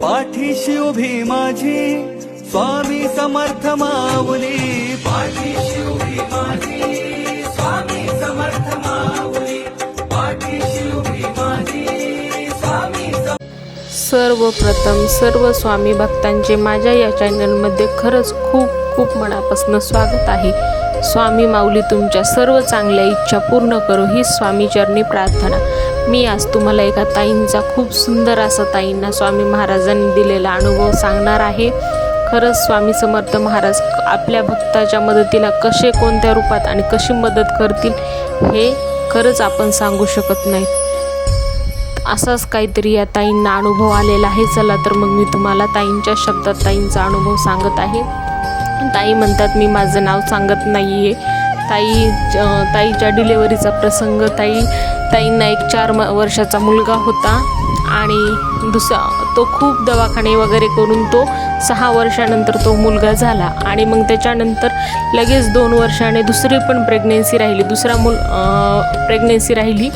पाठीशी उभी माझी स्वामी समर्थ माऊली. पाठीशी उभी माझी स्वामी समर्थ माऊली. पाठीशी उभी माझी स्वामी सर्वप्रथम सर्व स्वामी भक्तांचे माझ्या या चॅनलमध्ये खरंच खूप खूप मनापासून स्वागत आहे. स्वामी माऊली तुमच्या सर्व चांगल्या इच्छा पूर्ण करू ही स्वामी चरणी प्रार्थना. मी आज तुम्हाला एका ताईंचा खूप सुंदर असा ताईंना स्वामी महाराजांनी दिलेला अनुभव सांगणार आहे. खरंच स्वामी समर्थ महाराज आपल्या भक्ताच्या मदतीला कसे कोणत्या रूपात आणि कशी मदत करतील हे खरंच आपण सांगू शकत नाही. असाच काहीतरी या ताईंना अनुभव आलेला आहे. चला तर मग मी तुम्हाला ताईंच्या शब्दात ताईंचा अनुभव सांगत आहे. ताई म्हणतात मी माझं नाव सांगत नाही आहे ताई ताईच्या डिलेवरीचा प्रसंग. ताई ताईंना एक चार म वर्षाचा मुलगा होता आणि दुसरा तो खूप दवाखाने वगैरे करून तो सहा वर्षानंतर तो मुलगा झाला आणि मग त्याच्यानंतर लगेच दोन वर्षाने दुसरी पण प्रेग्नेन्सी राहिली. दुसरा मुल प्रेग्नेन्सी राहिली.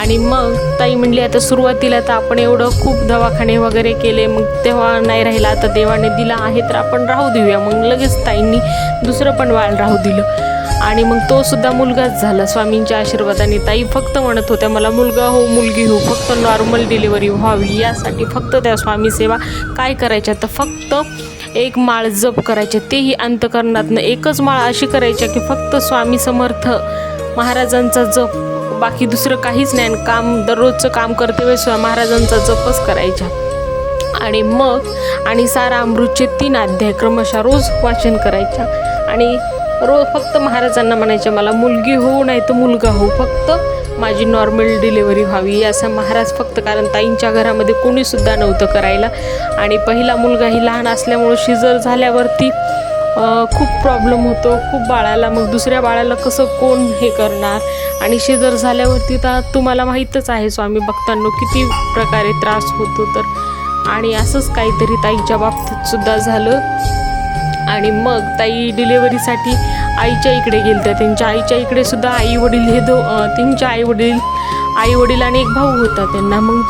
आणि मग ताई म्हणली आता सुरुवातीला तर आपण एवढं खूप दवाखाने वगैरे केले मग तेव्हा नाही राहिला आता देवाने दिला आहे तर आपण राहू देऊया. मग लगेच ताईंनी दुसरं पण बाळ राहू दिलं. आणि मग तो सुद्धा मुलगाच झाला स्वामींच्या आशीर्वादाने. ताई फक्त म्हणत होत्या मला मुलगा हो मुलगी हो फक्त नॉर्मल डिलिव्हरी व्हावी. यासाठी फक्त त्या स्वामी सेवा काय करायच्या? तर फक्त एक माळ जप करायच्या तेही अंतकरणातनं एकच माळ अशी करायच्या की फक्त स्वामी समर्थ महाराजांचा जप बाकी दुसरं काहीच नाही. आणि काम दररोजचं काम करते वेळेस महाराजांचा जपच करायच्या आणि मग आणि सारा अमृतचे तीन अध्याय क्रमशः रोज वाचन करायच्या आणि रोज फक्त महाराजांना म्हणायच्या मला मुलगी होऊ नाही तर मुलगा हो फक्त माझी नॉर्मल डिलेवरी व्हावी. असं महाराज फक्त कारण ताईंच्या घरामध्ये कोणीसुद्धा नव्हतं करायला. आणि पहिला मुलगाही लहान असल्यामुळं शिजर झाल्यावरती खूप प्रॉब्लेम होतो खूप बाळाला. मग दुसऱ्या बाळाला कसं कोण हे करणार? आणि शेजर झाल्यावरती तर तुम्हाला माहीतच आहे स्वामी भक्तांनो किती प्रकारे त्रास होतो तर. आणि असंच काहीतरी ताईच्या बाबतीत सुद्धा झालं. आणि मग ताई डिलेवरीसाठी आईच्या इकडे गेलत्या. त्यांच्या आईच्या इकडे सुद्धा आई वडील हे दो त्यांच्या आई वडील आई वडील आणि एक भाऊ होता त्यांना. मग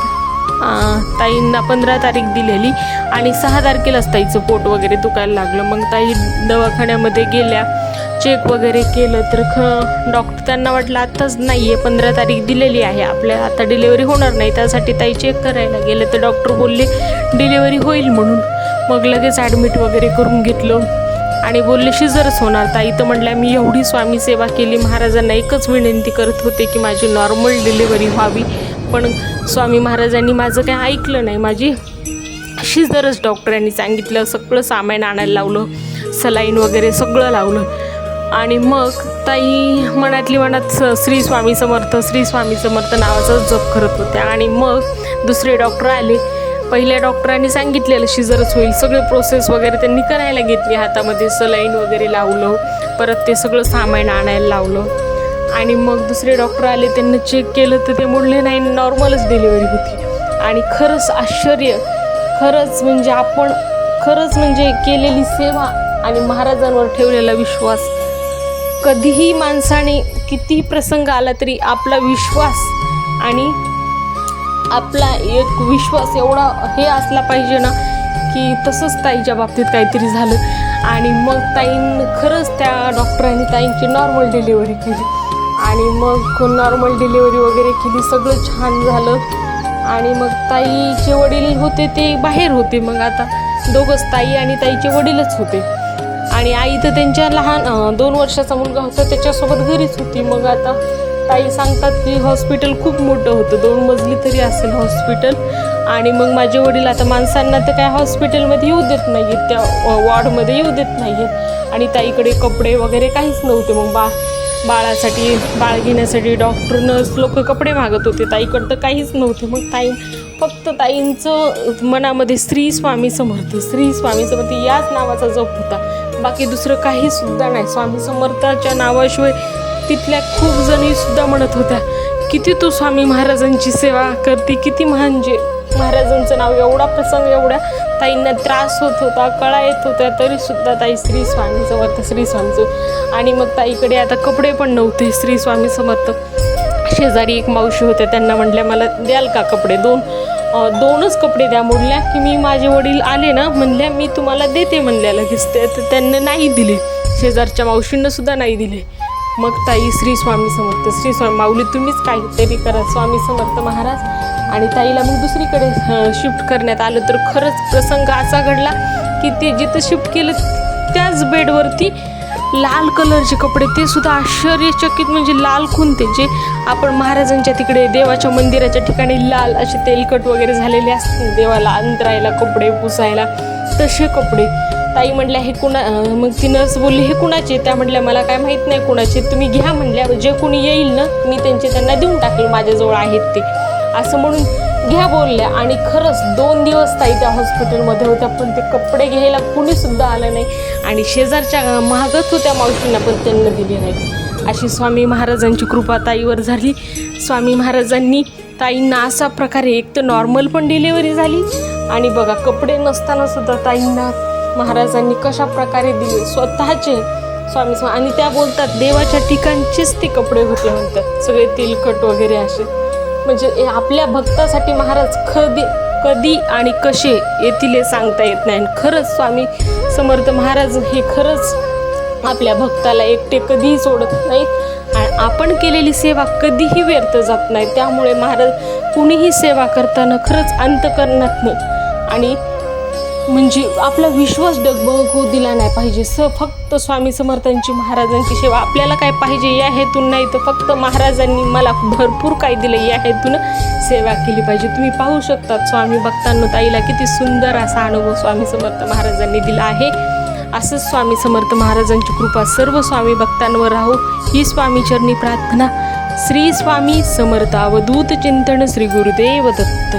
ताईंना पंधरा तारीख दिलेली आणि सहा तारखेलाच ताईचं पोट वगैरे दुखायला लागलं. मग ताई दवाखान्यामध्ये गेल्या. चेक वगैरे केलं तर ख डॉक्टर त्यांना वाटलं आत्ताच नाही आहे पंधरा तारीख दिलेली आहे. आपल्या आता डिलेवरी होणार नाही त्यासाठी ताई चेक करायला गेले. तर डॉक्टर बोलले डिलेवरी होईल म्हणून. मग लगेच ॲडमिट वगैरे करून घेतलं. आणि बोलले शिजरच होणार. ताई तर म्हटल्या मी एवढी स्वामी सेवा केली. महाराजांना एकच विनंती करत होते की माझी नॉर्मल डिलिव्हरी व्हावी. पण स्वामी महाराजांनी माझं काही ऐकलं नाही. माझी शिजरच डॉक्टरांनी सांगितलं सगळं सामान आणायला लावलं सलाईन वगैरे सगळं लावलं. आणि मग ताई मनातली मनात स- श्री स्वामी समर्थ श्री स्वामी समर्थ नावाचा जप करत होत्या. आणि मग दुसरे डॉक्टर आले. पहिल्या डॉक्टरांनी सांगितलेलं शिजरच होईल. सगळे प्रोसेस वगैरे त्यांनी करायला घेतली. हातामध्ये सलाईन वगैरे लावलं. परत ते सगळं सामान आणायला लावलं. आणि मग दुसरे डॉक्टर आले त्यांना चेक केलं तर ते म्हणले नाही नॉर्मलच डिलिव्हरी होती. आणि खरंच आश्चर्य. खरंच म्हणजे आपण खरंच म्हणजे केलेली सेवा आणि महाराजांवर ठेवलेला विश्वास. कधीही माणसाने कितीही प्रसंग आला तरी आपला विश्वास आणि आपला एक विश्वास एवढा हे असला पाहिजे ना की तसंच ताईच्या बाबतीत काहीतरी झालं. आणि मग ताईं खरंच त्या डॉक्टरांनी ताईंची नॉर्मल डिलिव्हरी केली. आणि मग नॉर्मल डिलिव्हरी वगैरे केली सगळं छान झालं. आणि मग ताईचे वडील होते ते बाहेर होते मग आता. दोघंच ताई आणि ताईचे वडीलच होते. आणि आई तर त्यांच्या लहान दोन वर्षाचा मुलगा होता त्याच्यासोबत घरीच होती. मग आता ताई सांगतात की हॉस्पिटल खूप मोठं होतं. दोन मजली तरी असेल हॉस्पिटल आणि मग माझे वडील आता माणसांना तर काय हॉस्पिटलमध्ये येऊ देत नाही आहेत त्या वॉर्डमध्ये येऊ देत नाही आहेत आणि ताईकडे कपडे वगैरे काहीच नव्हते. मग बा बाळासाठी बाळ घेण्यासाठी डॉक्टर नर्स लोक कपडे मागत होते. ताईकडं तर काहीच नव्हते. मग ताई फक्त ताईंचं मनामध्ये स्त्री स्वामी समर्थ स्त्री स्वामी समर्थ याच नावाचा जप होता. बाकी दुसरं काही सुद्धा नाही. स्वामी समर्थाच्या नावाशिवाय तिथल्या खूप जणी सुद्धा म्हणत होत्या किती तू स्वामी महाराजांची सेवा करते किती म्हणजे महाराजांचं नाव एवढा प्रसंग एवढ्या ताईंना त्रास होत होता कळा येत होत्या तरी सुद्धा ताई श्री स्वामी समर्थ श्री स्वामीचं. आणि मग ताईकडे आता कपडे पण नव्हते श्री स्वामी समर्थ. शेजारी एक मावशी होत्या त्यांना म्हटल्या मला द्याल का कपडे? दोन दोनच कपडे द्या. म्हणल्या की मी माझे वडील आले ना म्हणल्या मी तुम्हाला देते म्हणल्या लगेच. ते तर त्यांना नाही दिले. शेजारच्या मावशींना सुद्धा नाही दिले. मग ताई श्री स्वामी समर्थ. श्री स्वामी माऊली तुम्हीच काहीतरी करा. स्वामी समर्थ महाराज. आणि ताईला मग दुसरीकडे शिफ्ट करण्यात आलं तर खरंच प्रसंग असा घडला की ते जिथं शिफ्ट केलं त्याच बेडवरती लाल कलरचे कपडे ते सुद्धा आश्चर्यचकित म्हणजे लाल खुंते जे आपण महाराजांच्या तिकडे देवाच्या मंदिराच्या ठिकाणी लाल असे तेलकट वगैरे झालेले असतात देवाला अंतरायला कपडे पुसायला तसे कपडे. ताई म्हटल्या हे कुणा मग ती नर्स बोलली हे कुणाचे? त्या म्हटल्या मला काय माहीत नाही कुणाचे तुम्ही घ्या म्हटल्या जे कोणी येईल ना मी त्यांचे त्यांना देऊन टाकेल माझ्याजवळ आहेत ते. असं म्हणून घ्या बोलल्या. आणि खरंच दोन दिवस ताई त्या हॉस्पिटलमध्ये होत्या पण ते कपडे घ्यायला कुणीसुद्धा आलं नाही. आणि शेजारच्या महागच होत्या मावशींना पण त्यांना दिली नाही. अशी स्वामी महाराजांची कृपा ताईवर झाली. स्वामी महाराजांनी ताईंना असा प्रकारे एक तर नॉर्मल पण डिलिव्हरी झाली. आणि बघा कपडे नसताना सुद्धा ताईंना महाराजांनी कशा प्रकारे दिले? स्वतःचे स्वामी स्वामी आणि त्या बोलतात देवाच्या ठिकाणचेच ते कपडे होते म्हणतात. सगळे तेलकट वगैरे असे. म्हणजे आपल्या भक्तासाठी महाराज कधी कधी आणि कसे येतील हे सांगता येत नाही. आणि खरंच स्वामी समर्थ महाराज हे खरंच आपल्या भक्ताला एकटे कधीही सोडत नाहीत. आणि आपण केलेली सेवा कधीही व्यर्थ जात नाही. त्यामुळे महाराज कुणीही सेवा करताना खरंच अंतकरणातनं आणि म्हणजे आपला विश्वास डगबग होऊ दिला नाही पाहिजे. स फक्त स्वामी समर्थांची महाराजांची सेवा. आपल्याला काय पाहिजे या हेतून नाही तर फक्त महाराजांनी मला भरपूर काय दिलं या हेतून सेवा केली पाहिजे. तुम्ही पाहू शकतात स्वामी भक्तांनो ताईला किती सुंदर असा अनुभव स्वामी समर्थ महाराजांनी दिला आहे. असंच स्वामी समर्थ महाराजांची कृपा सर्व स्वामी भक्तांवर राहो. ही स्वामी चरणी प्रार्थना श्री स्वामी समर्थ अवधूत चिंतन श्री गुरुदेव दत्त.